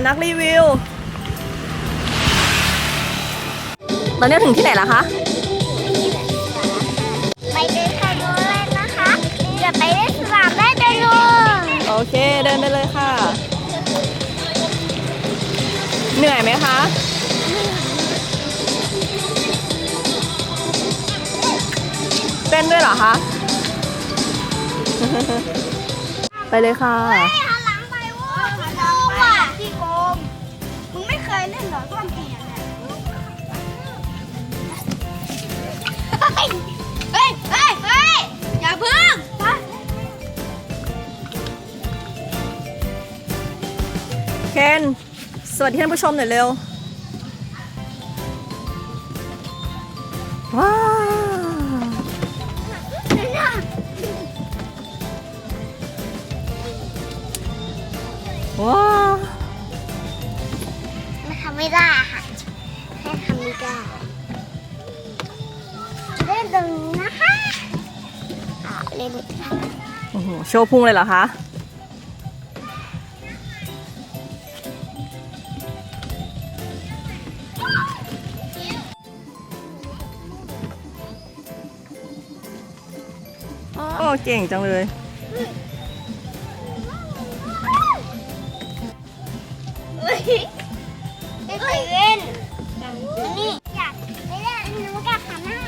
อะนักรีวิว ตอนนี้ถึงที่ไหนแล้วคะ ไปเดินทางโน้นเลยนะคะจะไปเล่นสนามได้เดินลงโอเค เดินไปเลยค่ะ เหนื่อยไหมคะ เต้นด้วยเหรอคะ ไปเลยค่ะหันหลังไปโว้ยหันหลังไปพี่โกงมึงไม่ เคนเหรอยนเนี่ยเฮ้ยเฮ้ยเฮ้ยเฮ้ยอย่าพึ่งเคนสวัสดีท่านผู้ชมหน่อยเร็ว ว้าวว้าว ไม่ได้ค่ะแค่ทำไม่ได้เล่นตรงนี้นะคะอะเล่นค่ะโอ้โหโชว์พุงเลยเหรอคะโอ้เก่งจังเลย เฮ้ยไม่เคยเล่นนี่อยากไปเล่นอันนู้นกับขาหน้า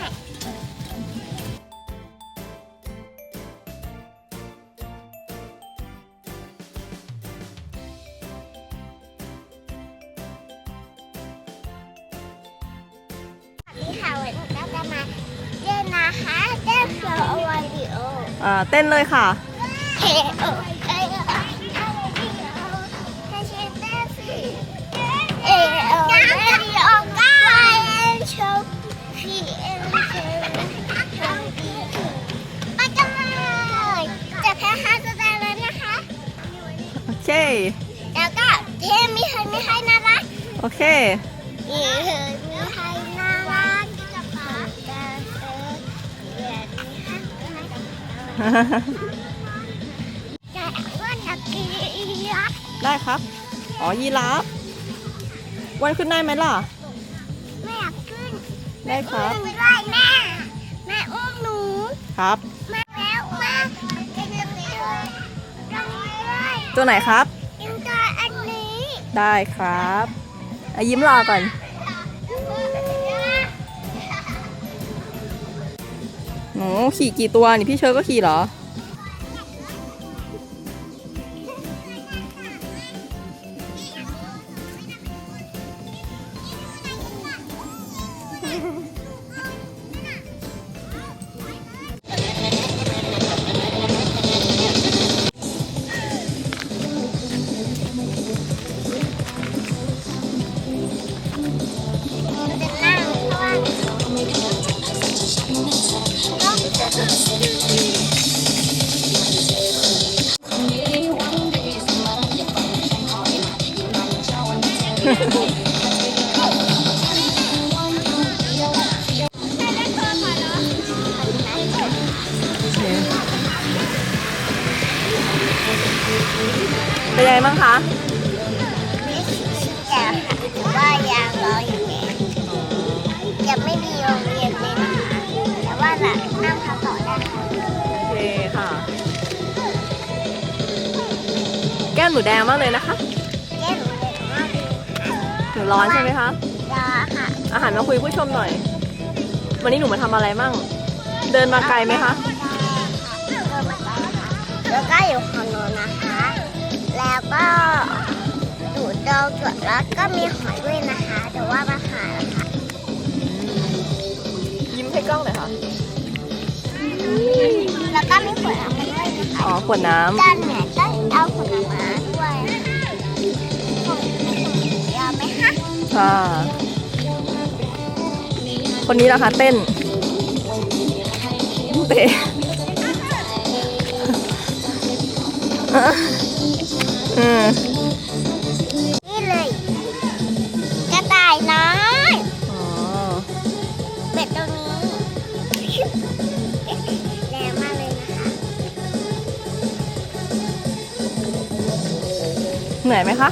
นี่ค่ะวันนี้ก็จะมาเล่นนะคะเล่นเฟลวาริโออ่าเต้นเลยค่ะ เฮ เคแล้วก็เทมีใครไม่ให้น่ารักโอเคมีใครมีใครน่ารักจะพากันเออเรียนนะคะจะว่านักเรียนได้ครับ อ๋อ ยีราฟวันขึ้นได้ไหมล่ะ ไม่อยากขึ้น ได้ครับไม่ได้แม่แม่อุ้มหนู ครับ ตัวไหนครับ ยิงตัวอันนี้ได้ครับอะยิ้มรอก่อน หนูขี่กี่ตัวนี่พี่เชอร์ก็ขี่เหรอ เป็นยังไงบ้างคะไม่ชี้แจงค่ะว่ายังรออยู่เนี่ยยังไม่มีโรงเรียนเลยนะคะแต่ว่าจะนั่งทำต่อได้ค่ะโอเคค่ะ แก้มหนูแดงมากเลยนะคะแก้หนูเลยมากเลยหนูร้อนใช่ไหมคะรอค่ะอาหารมาคุยผู้ชมหน่อย วันนี้หนูมาทำอะไรมั่งเดินมาไกลไหมคะ แล้วก็อยู่ดาวเกิดแล้วก็มีหอยด้วยนะคะแต่ว่ามาหาแล้วค่ะยิ้มให้กล้องหน่อยค่ะ แล้วก็มีขวดน้ำมาด้วยนะคะอ๋อขวดน้ำด้านแหนก็เอาขวดน้ำมาด้วยยอมไหมคะค่ะ คนนี้นะคะเต้น เตะ อืมนี่เลย กระต่ายน้อยอ๋อเป็ดตรงนี้แรงมากเลยนะคะเหนื่อยไหมคะ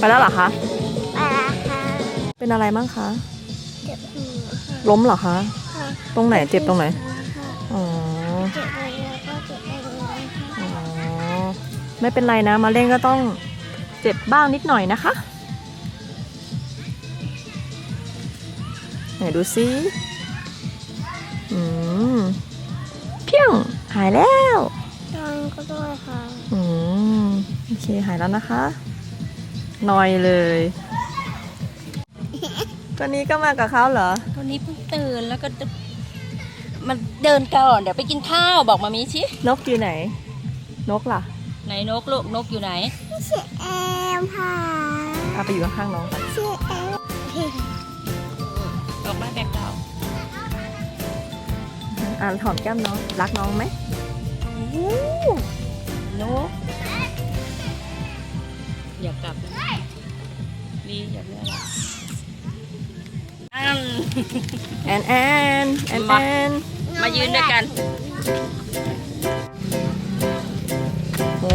ไปแล้วเหรอคะไปละค่ะเป็นอะไรมั่งคะ เจ็บหัวค่ะล้มเหรอคะ ค่ะตรงไหนเจ็บตรงไหน ค่ะอ๋อ เจ็บไปแล้วก็เจ็บไปเลยค่ะอ๋อ ไม่เป็นไรนะ มาเล่นก็ต้องเจ็บบ้างนิดหน่อยนะคะ ไหนดูซิ อืม เพียง หายแล้ว ตอนก็ด้วยค่ะ อืม โอเค หายแล้วนะคะ นอยเลย ตัวนี้ก็มากับเขาเหรอ ตัวนี้เพิ่งตื่นแล้วก็จะมันเดินก่อนเดี๋ยวไปกินข้าวบอกมามีชิ นกอยู่ไหน นกล่ะ ไหนนกลูกนกอยู่ไหนชื่อแอมค่ะเอาไปอยู่ข้างๆน้องไปชื่อแอมออกมาแบบเก่าอ่านหอมแก้มน้อง รักน้องไหมนกอยากกลับแล้ว นะลีอยากเล่นอะไรอันแอนแอนแอนแอนมายืนด้วยกัน โอ้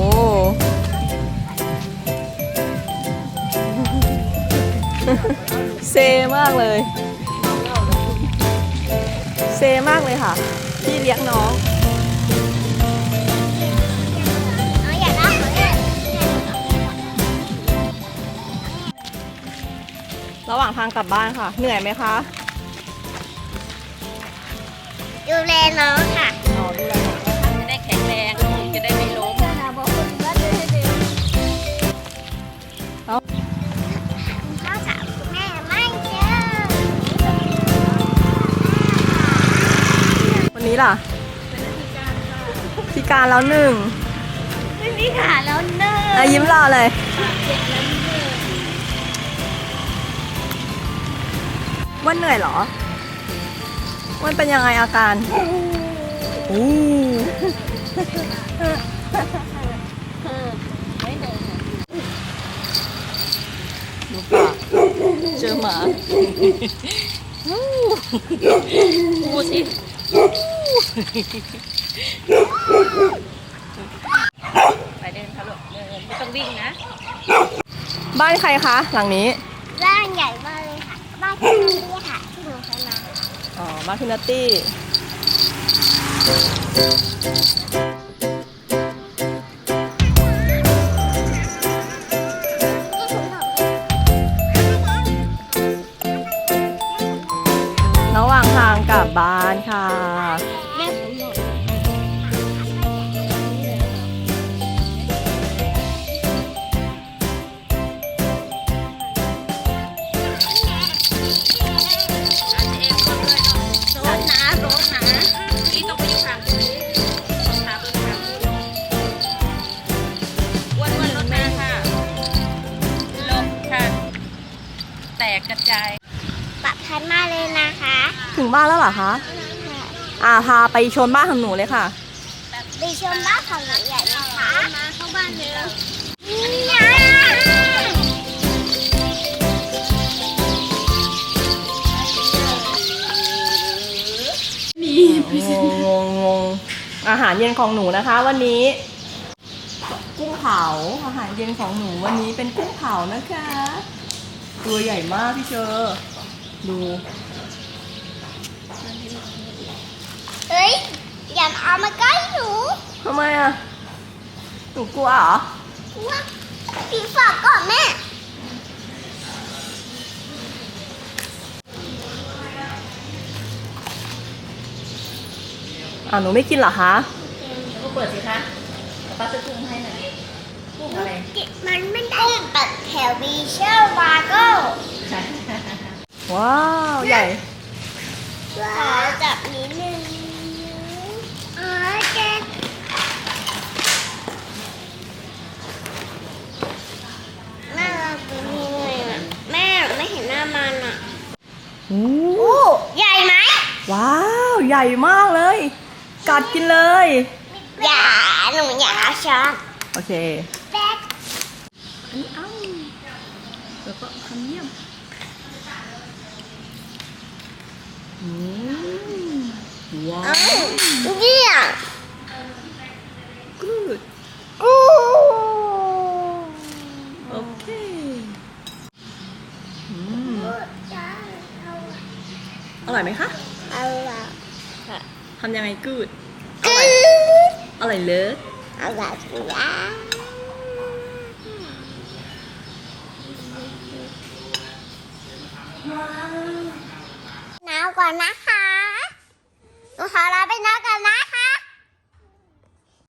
เซมากเลย เซมากเลยค่ะ พี่เลี้ยงน้อง ระหว่างทางกลับบ้านค่ะ เหนื่อยไหมคะดูแลน้องค่ะอ๋อดูแลน้องจะได้แข็งแรงจะได้ไม่ล้มบอกคุณว่าจะให้ดูพ่อถามคุณแม่ไม่เจอวันนี้ล่ะพิการแล้วหนึ่งไม่มีขาแล้วเนออะยิ้มรอเลยวั นเหนื่อยเหรอ วันเป็นยังไงอาการอู้ไม่เดินอะดูปากเจอหมาพูดสิไปเดินค่ะลูกเดินไม่ต้องวิ่งนะ บ้านใครคะ หลังนี้ ร่างใหญ่มากเลยค่ะ บ้านที่นี่ค่ะที่หนูเคยมา มาคินัตตี้ ถึงบ้านแล้วเหรอคะอ่าพาไปชมบ้านของหนูเลยค่ะไปชมบ้านของหนูใหญ่นะคะมาเข้าบ้านเลยนี่งงงงงงอาหารเย็นของหนูนะคะ วันนี้ กุ้งเผาอาหารเย็นของหนูวันนี้เป็นกุ้งเผานะคะ ตัวใหญ่มากพี่เชอร์ดู เอ้ยอย่าเอามาใกล้หนูทำไมอะหนูกลัวเหรอ ว่าปีฝากก่อนแม่อ่าหนูไม่กินเหรอคะ ก็เปิดสิคะป้าจะกุ้งให้หน่อยกุ้งอะไรมันไม่ได้ปัดแถวบีเชอร์วาโก้ว้าว ใหญ่ ขอจับนิดนึง ใหญ่มากเลย กัดกินเลย อย่าหนูอย่าช้อนโอเคแล้วก็ทำเยี่ยมอืมว้าวเยี่ยม good โอโอเคอืมอร่อยไหมคะ อร่อย ละทำยังไงกูดอกืร่อยดอร่อยเลิศเอาละสิอะน้ำก่อนนะคะหนูขอลาไปนะ